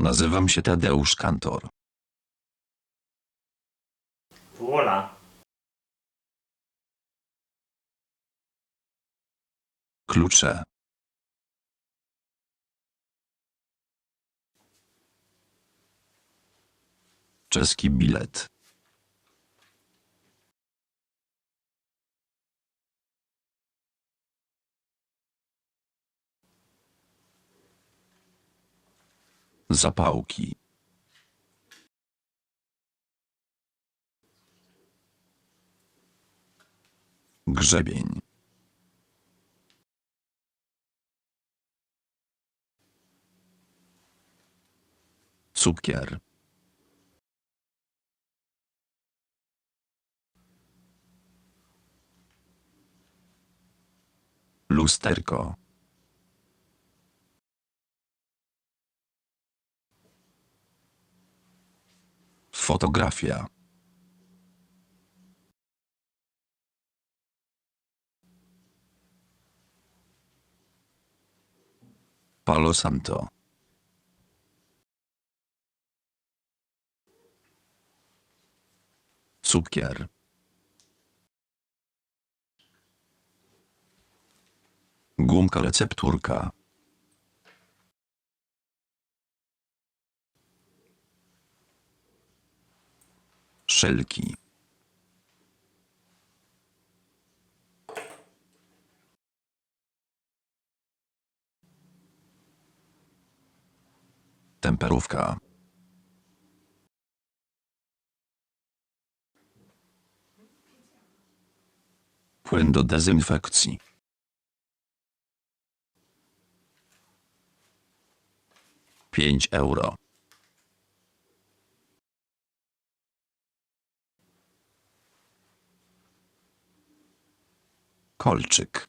Nazywam się Tadeusz Kantor. Wola. Klucze. Czeski bilet. Zapałki. Grzebień. Cukier. Lusterko. Fotografia. Palo Santo. Cukier. Gumka recepturka. Szelki. Temperówka. Płyn do dezynfekcji. Pięć euro. Kolczyk.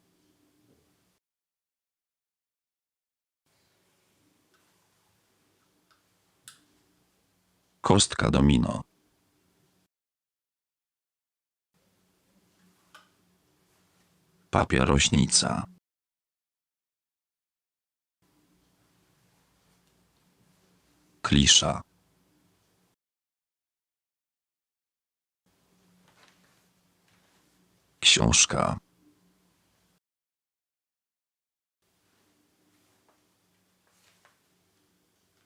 Kostka domino. Papierośnica. Klisza. Książka.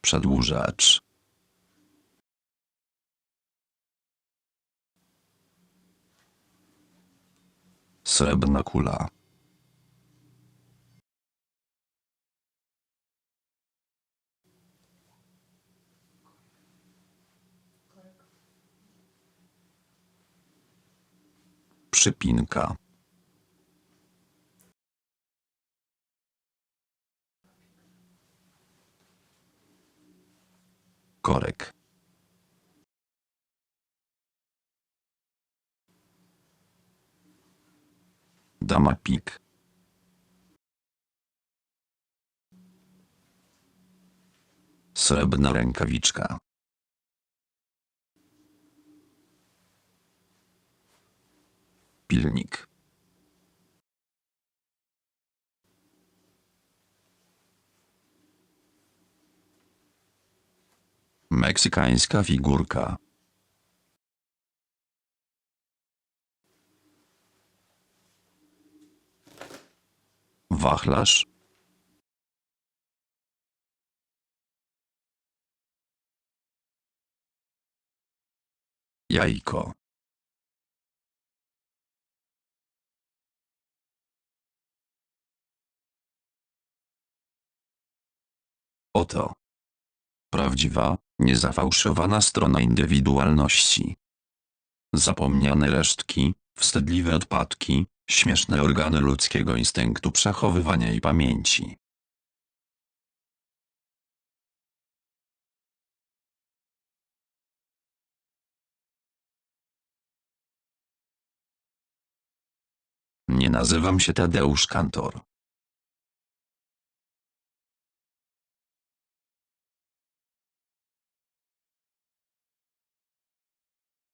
Przedłużacz. Srebrna kula. Przypinka. Korek. Dama pik. Srebrna rękawiczka. Pilnik. Meksykańska figurka. Wachlarz. Jajko. Oto. Prawdziwa, niezafałszowana strona indywidualności. Zapomniane resztki, wstydliwe odpadki, śmieszne organy ludzkiego instynktu przechowywania i pamięci. Nie nazywam się Tadeusz Kantor.